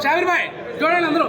ఓ షాబీర్ భాయ్ చూడండి అందరూ.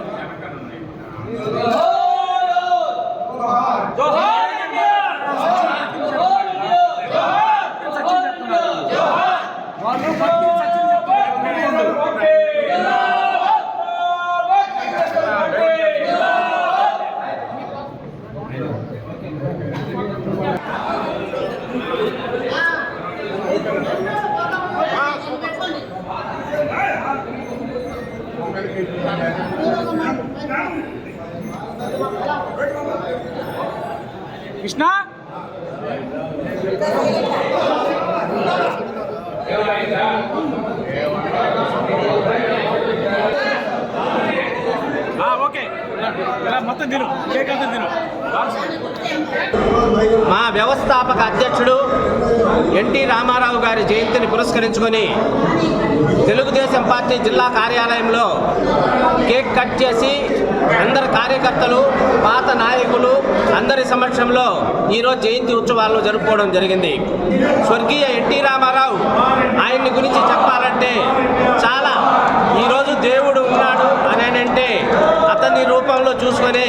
కృష్ణ? ఓకే. మొత్తం తిను. కేక్ అంతా తిను. మా వ్యవస్థాపక అధ్యక్షుడు ఎన్టీ రామారావు గారి జయంతిని పురస్కరించుకొని తెలుగుదేశం పార్టీ జిల్లా కార్యాలయంలో కేక్ కట్ చేసి అందరి కార్యకర్తలు పాత నాయకులు అందరి సమక్షంలో ఈరోజు జయంతి ఉత్సవాలను జరుపుకోవడం జరిగింది. స్వర్గీయ ఎన్టీ రామారావు ఆయన్ని గురించి చెప్పాలంటే చాలా ఈరోజు దేవుడు ఉన్నాడు అని అంటే అతని రూపంలో చూసుకొని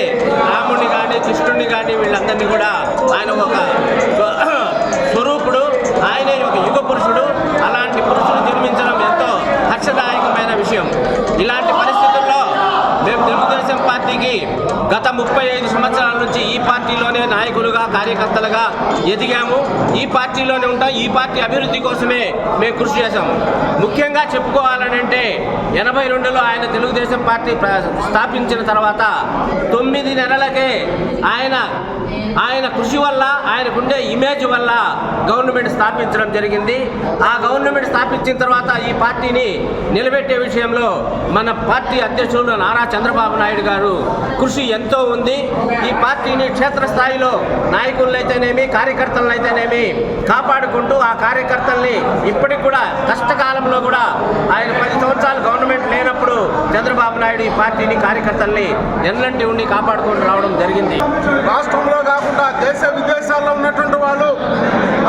రాముడిని కానీ కృష్ణుడిని కానీ వీళ్ళందరినీ కూడా ఆయన ఒక లేని ఒక యుగ పురుషుడు అలాంటి పురుషుడు జన్మించడం ఎంతో హర్షదాయకమైన విషయం. ఇలాంటి పరిస్థితుల్లో మేము తెలుగుదేశం పార్టీకి గత ముప్పై ఐదు సంవత్సరాల నుంచి ఈ పార్టీలోనే నాయకులుగా కార్యకర్తలుగా ఎదిగాము. ఈ పార్టీలోనే ఉంటాం ఈ పార్టీ అభివృద్ధి కోసమే మేము కృషి చేశాము. ముఖ్యంగా చెప్పుకోవాలనంటే ఎనభై రెండులో ఆయన తెలుగుదేశం పార్టీ స్థాపించిన తర్వాత తొమ్మిది నెలలకే ఆయన ఆయన కృషి వల్ల ఆయనకుండే ఇమేజ్ వల్ల గవర్నమెంట్ స్థాపించడం జరిగింది. ఆ గవర్నమెంట్ స్థాపించిన తర్వాత ఈ పార్టీని నిలబెట్టే విషయంలో మన పార్టీ అధ్యక్షులు నారా చంద్రబాబు నాయుడు గారు కృషి ఎంతో ఉంది. ఈ పార్టీని క్షేత్రస్థాయిలో నాయకులైతేనేమి కార్యకర్తలైతేనేమి కాపాడుకుంటూ ఆ కార్యకర్తల్ని ఇప్పటికి కూడా కష్టకాలంలో కూడా ఆయన పది సంవత్సరాలు గవర్నమెంట్ లేనప్పుడు చంద్రబాబు నాయుడు ఈ పార్టీని కార్యకర్తల్ని ఎన్నంటి ఉండి కాపాడుకుంటూ రావడం జరిగింది. రాష్ట్రంలో కాకుండా దేశ విదేశాల్లో ఉన్నటువంటి వాళ్ళు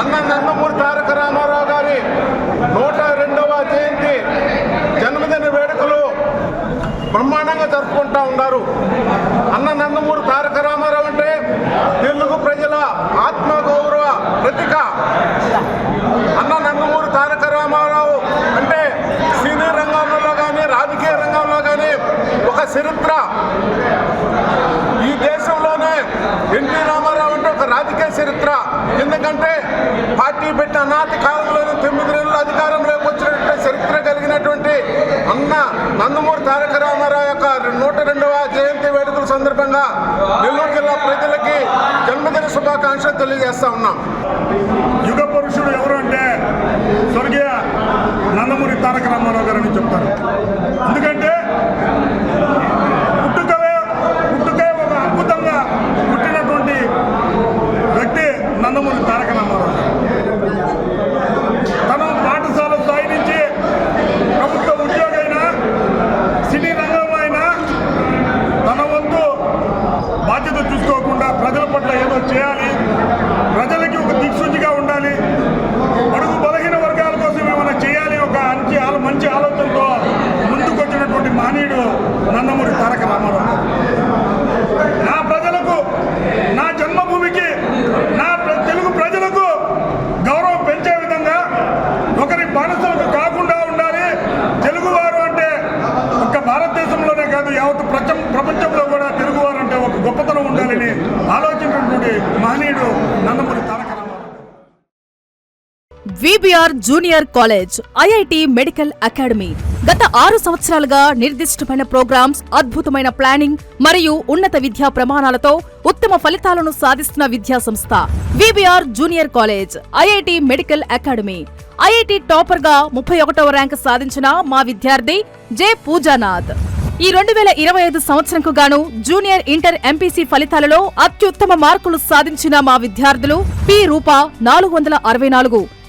అన్న నందమూరి తారక రామారావు గారి నూట రెండవ జయంతి జన్మదిన వేడుకలు బ్రహ్మాండంగా జరుపుకుంటా ఉన్నారు అన్న నందమూరి తారక రామారావు అంటే తెలుగు ప్రజల ఆత్మగౌరవ ప్రతీక అన్న నందమూరి తారక రామారావు అంటే సినీ రంగంలో కానీ రాజకీయ రంగంలో కానీ ఒక చరిత్ర ఈ దేశంలోనే ఎన్టీ రామారావు అంటే ఒక రాజకీయ చరిత్ర. ఎందుకంటే పార్టీ పెట్టిన నాటి కాలంలోనే తొమ్మిది నెలలు అధికారంలోకి వచ్చినటువంటి చరిత్ర కలిగినటువంటి అన్న నందమూరి తారక రామారావు యొక్క నూట రెండవ జయంతి వేడుకల సందర్భంగా నెల్లూరు జిల్లా ప్రజలకి జన్మదిన శుభాకాంక్షలు తెలియజేస్తా ఉన్నాం. యుగ పురుషుడు ఎవరు అంటే స్వర్గీయ నందమూరి తారక రామారావు గారు చెప్తారు. ఎందుకంటే VBR junior college IIT medical academy గత ఆరు సంవత్సరాలుగా నిర్దిష్టమైన ప్రోగ్రామ్స్ అద్భుతమైన ప్లానింగ్ మరియు ఉన్నత విద్యా ప్రమాణాలతో ఉత్తమ ఫలితాలను సాధిస్తున్న విద్యా సంస్థ. VBR junior college IIT medical academy IIT టాపర్గా ముప్పై ఒకటవ ర్యాంక్ సాధించిన మా విద్యార్థి జె పూజానాథ్. ఈ రెండు వేల ఇరవై ఐదు సంవత్సరంకు గాను జూనియర్ ఇంటర్ ఎంపీసీ ఫలితాలలో అత్యుత్తమ మార్కులు సాధించిన మా విద్యార్థులు పి రూప నాలుగు వందల అరవై నాలుగు